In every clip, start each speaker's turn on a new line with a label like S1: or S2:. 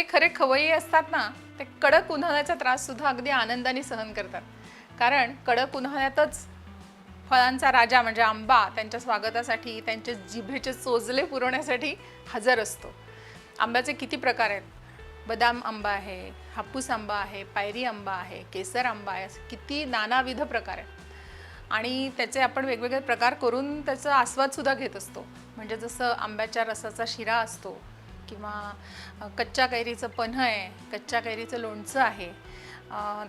S1: जे खरे खवय्ये असतात ना ते कडक उन्हाळ्याचा त्रास सुद्धा अगदी आनंदाने सहन करतात. कारण कडक उन्हाळ्यातच फळांचा राजा म्हणजे आंबा त्यांच्या स्वागतासाठी त्यांचे जिभेचे चोचले पुरवण्यासाठी हजर असतो. आंब्याचे किती प्रकार आहेत? बदाम आंबा आहे हापूस आंबा आहे पायरी आंबा आहे केसर आंबा आहे असे किती नानाविध प्रकार आहेत. आणि त्याचे आपण वेगवेगळे प्रकार करून त्याचा आस्वादसुद्धा घेत असतो. म्हणजे जसं आंब्याच्या रसाचा शिरा असतो किंवा कच्च्या कैरीचं पन्ह आहे कच्च्या कैरीचं लोणचं आहे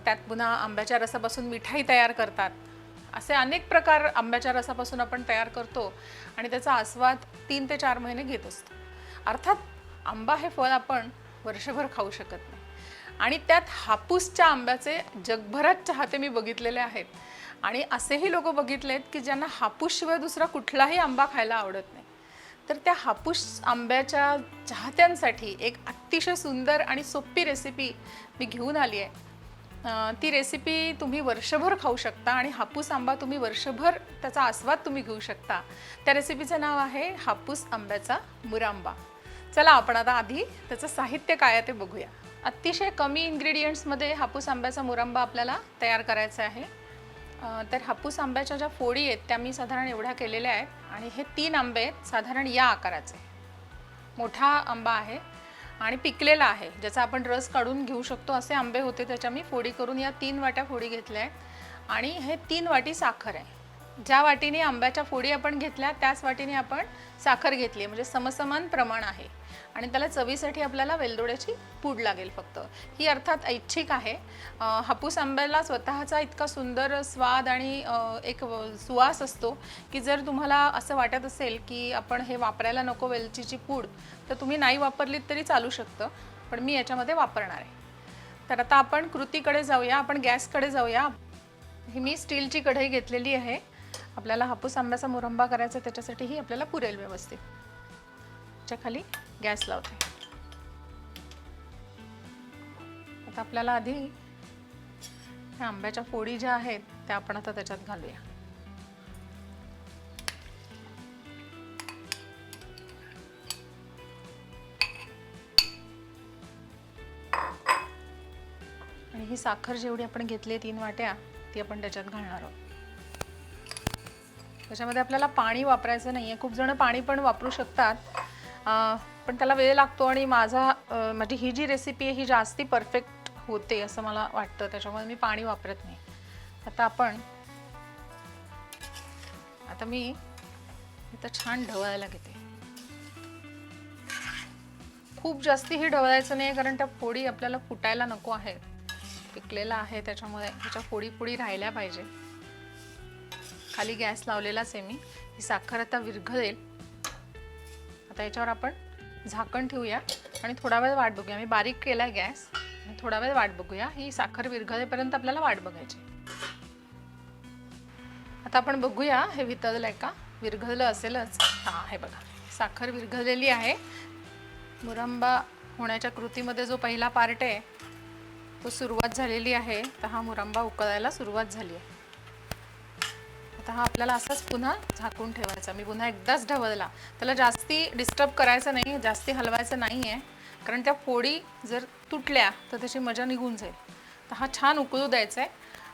S1: त्यात पुन्हा आंब्याच्या रसापासून मिठाई तयार करतात. असे अनेक प्रकार आंब्याच्या रसापासून आपण तयार करतो आणि त्याचा आस्वाद तीन ते चार महिने घेत असतो. अर्थात आंबा हे फळ आपण वर्षभर खाऊ शकत नाही. आणि त्यात हापूसच्या आंब्याचे जगभरात चाहते मी बघितलेले आहेत. आणि असेही लोक बघितलेत की ज्यांना हापूसशिवाय दुसरा कुठलाही आंबा खायला आवडत नाही. तर त्या हापूस आंब्याच्या चाहत्यांसाठी एक अतिशय सुंदर आणि सोपी रेसिपी मी घेऊन आली आहे. ती रेसिपी तुम्ही वर्षभर खाऊ शकता आणि हापूस आंबा तुम्ही वर्षभर त्याचा आस्वाद तुम्ही घेऊ शकता. त्या रेसिपीचं नाव आहे हापूस आंब्याचा मुरांबा. चला आपण आता आधी त्याचं साहित्य काय आहे ते बघूया. अतिशय कमी इन्ग्रेडियंट्समध्ये हापूस आंब्याचा मुरांबा आपल्याला तयार करायचा आहे. तर हापूस आंब्याच्या ज्या फोडी आहेत त्या मी साधारण एवढ्या केलेल्या आहेत. आणि हे तीन आंबे आहेत साधारण या आकाराचे. मोठा आंबा आहे आणि पिकलेला आहे. ज्याचा आपण रस काढून घेऊ शकतो असे आंबे होते त्याच्या मी फोडी करून या तीन वाट्या फोडी घेतल्या आहेत. आणि हे तीन वाटी साखर आहे. ज्या वाटीने आंब्याच्या फोडी आपण घेतल्या त्याच वाटीने आपण साखर घेतली म्हणजे समसमान प्रमाण आहे. आणि त्याला चवीसाठी आपल्याला वेलदोड्याची पूड लागेल फक्त. ही अर्थात ऐच्छिक आहे. हापूस आंब्याला स्वतःचा इतका सुंदर स्वाद आणि एक सुवास असतो की जर तुम्हाला असं वाटत असेल की आपण हे वापरायला नको वेलचीची पूड तर तुम्ही नाही वापरलीत तरी चालू शकतं. पण मी याच्यामध्ये वापरणार आहे. तर आता आपण कृतीकडे जाऊया. आपण गॅसकडे जाऊया. ही मी स्टीलची कढई घेतलेली आहे. आपल्याला हापूस आंब्याचा मुरंबा करायचा आहे, त्याच्यासाठीही आपल्याला पुरेल व्यवस्थित. च्या खाली. गॅस लावते. आता आपल्याला आधी ह्या आंब्याच्या फोडी ज्या आहेत त्या आपण आता त्याच्यात घालूया. आणि ही साखर जेवढी आपण घेतली तीन वाट्या ती आपण त्याच्यात घालणार आहोत. त्याच्यामध्ये आपल्याला पाणी वापरायचं नाही आहे खूप जण पाणी पण वापरू शकतात. पण त्याला वेळ लागतो आणि माझा म्हणजे ही जी रेसिपी आहे ही जास्ती परफेक्ट होते असं मला वाटतं. त्याच्यामुळे मी पाणी वापरत नाही. आता आपण आता मी इथं छान ढवळायला घेते. खूप जास्ती ही ढवळायचं नाही कारण त्या फोडी आपल्याला फुटायला नको आहेत. पिकलेला आहे त्याच्यामुळे त्याच्या फोडी फोडी राहिल्या पाहिजे. खाली गॅस लावलेलाच आहे मी. ही साखर आता विरघळेल. आता याच्यावर आपण झाकण ठेवूया आणि थोडा वेळ वाट बघूया. मी बारीक केला आहे गॅस. आणि थोडा वेळ वाट बघूया. ही साखर विरघळेपर्यंत आपल्याला वाट बघायची आता आपण बघूया हे वितळलंय का? विरघळलं असेलच. हां हे बघा. साखर विरघळलेली आहे. मुरंबा होण्याच्या कृतीमध्ये जो पहिला पार्ट आहे तो सुरुवात झालेली आहे. तर हा मुरंबा उकळायला सुरुवात झाली आहे. आता हा आपल्याला असाच पुन्हा झाकून ठेवायचा. मी पुन्हा एकदाच ढवळला. त्याला जास्ती डिस्टर्ब करायचं नाही जास्ती हलवायचं नाही आहे कारण त्या फोडी जर तुटल्या तर त्याची मजा निघून जाईल. तर हा छान उकळू द्यायचा आहे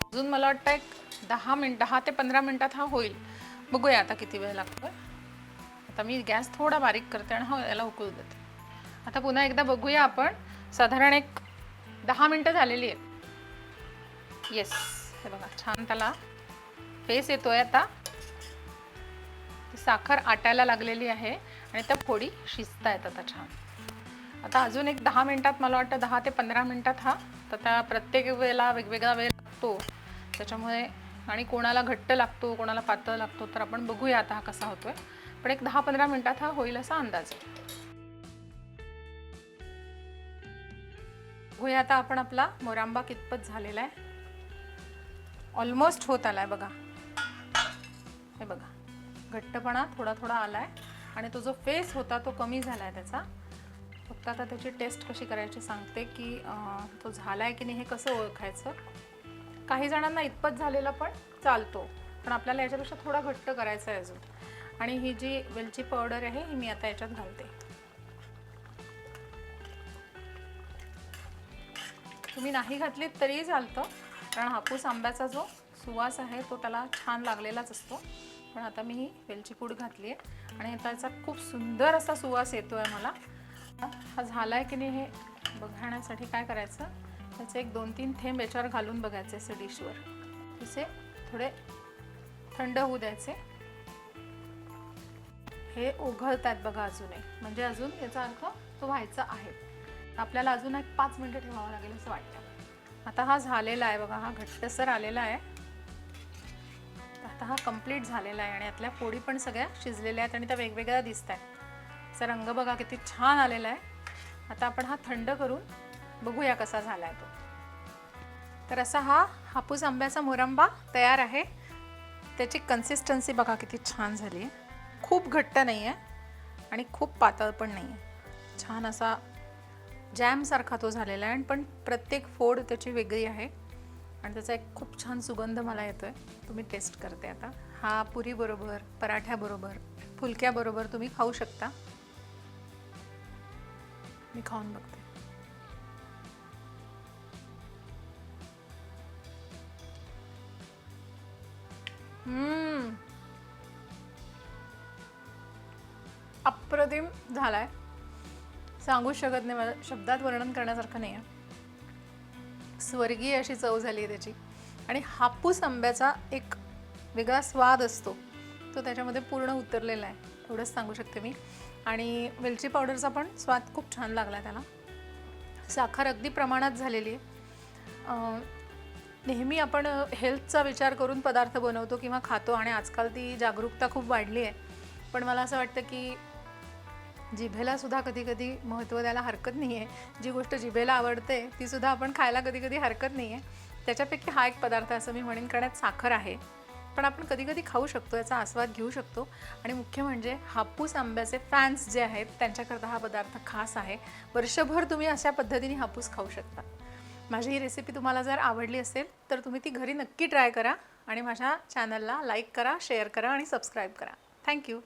S1: अजून मला वाटतं एक दहा मिनट दहा ते पंधरा मिनटात हा होईल. बघूया आता किती वेळ लागतो आता मी गॅस थोडा बारीक करते आणि हा याला उकळू देते. आता पुन्हा एकदा बघूया आपण. साधारण एक दहा मिनटं झालेली आहेत. येस हे बघा छान त्याला फेस येतो आहे आता साखर आटायला लागलेली आहे आणि त्या फोडी शिजत आहेत आता छान. आता अजून एक दहा मिनटात मला वाटतं दहा ते पंधरा मिनटात हा. तर त्या प्रत्येक वेळेला वेगवेगळा वेळ लागतो. त्याच्यामुळे आणि कोणाला घट्ट लागतो कोणाला पातळ लागतो तर आपण बघूया आता हा कसा होतोय. पण एक दहा पंधरा मिनटात हा होईल असा अंदाज. बघूया आता आपण आपला मोरांबा कितपत झालेला आहे. ऑलमोस्ट होत आला आहे बघा. हे बघा घट्टपणा थोडा थोडा आला आहे आणि तो जो फेस होता तो कमी झाला आहे त्याचा. फक्त आता त्याची टेस्ट कशी करायची सांगते की तो झाला आहे की नाही हे कसं ओळखायचं? काही जणांना इतपत झालेला पण चालतो पण आपल्याला याच्यापेक्षा थोडा घट्ट करायचा आहे अजून. आणि ही जी वेलची पावडर आहे ही मी आता याच्यात घालते. तुम्ही नाही घातलीत तरीही चालतं कारण हापूस आंब्याचा जो सुवास आहे तो त्याला छान लागलेलाच असतो. पण आता मी ही वेलची पूड घातली आहे आणि त्याचा खूप सुंदर असा सुवास येतो आहे मला. हा झाला आहे की नाही हे बघण्यासाठी काय करायचं? त्याचे एक दोन तीन थेंब याच्यावर घालून बघायचे असे डिशवर. तसे थोडे थंड होऊ द्यायचे. हे ओघळतात बघा अजूनही. म्हणजे अजून याचा अर्थ तो व्हायचा आहे. आपल्याला अजून एक पाच मिनटं ठेवावं लागेल असं वाटतं. आता हा झालेला आहे बघा हा घट्टसर आलेला आहे. आता हा कंप्लीट झालेला आहे आणि यातल्या पोळी पण सगळ्या शिजलेल्या आहेत आणि त्या वेगवेगळ्या दिसत आहेत. असा रंग बघा किती छान आलेला आहे. आता आपण हा थंड करून बघूया कसा झाला आहे तो. तर असा हा हापूस आंब्याचा मुरंबा तयार आहे. त्याची कन्सिस्टन्सी बघा किती छान झाली आहे. खूप घट्ट नाही आहे आणि खूप पातळ पण नाही आहे. छान असा जॅमसारखा तो झालेला आहे आणि पण प्रत्येक फोड त्याची वेगळी आहे. आणि त्याचा एक खूप छान सुगंध मला येतो आहे तुम्ही टेस्ट करते आता. हा पुरीबरोबर पराठ्याबरोबर फुलक्याबरोबर तुम्ही खाऊ शकता. मी खाऊन बघते. हम्म. अप्रतिम झालाय. सांगू शकत नाही मला शब्दात वर्णन करण्यासारखं नाही आहे स्वर्गीय अशी चव झाली आहे त्याची. आणि हापूस आंब्याचा एक वेगळा स्वाद असतो. तो त्याच्यामध्ये पूर्ण उतरलेला आहे. एवढंच सांगू शकते मी. आणि वेलची पावडरचा पण स्वाद खूप छान लागला त्याला. साखर अगदी प्रमाणात झालेली आहे. नेहमी आपण हेल्थचा विचार करून पदार्थ बनवतो किंवा खातो आणि आजकाल ती जागरूकता खूप वाढली आहे. पण मला असं वाटतं की जिभेला सुद्धा कधी कधी महत्त्व द्यायला हरकत नाही आहे जी गोष्ट जिभेला आवडते ती सुद्धा आपण खायला कधी कधी हरकत नाही आहे त्याच्यापैकी हा एक पदार्थ असं मी म्हणेन कारण साखर आहे. पण आपण कधी कधी खाऊ शकतो याचा आस्वाद घेऊ शकतो. आणि मुख्य म्हणजे हापूस आंब्याचे फॅन्स जे आहेत त्यांच्याकरता हा पदार्थ खास आहे. वर्षभर तुम्ही अशा पद्धतीने हापूस खाऊ शकता. माझी ही रेसिपी तुम्हाला जर आवडली असेल तर तुम्ही ती घरी नक्की ट्राय करा आणि माझ्या चॅनलला लाईक करा शेअर करा आणि सबस्क्राईब करा. थँक्यू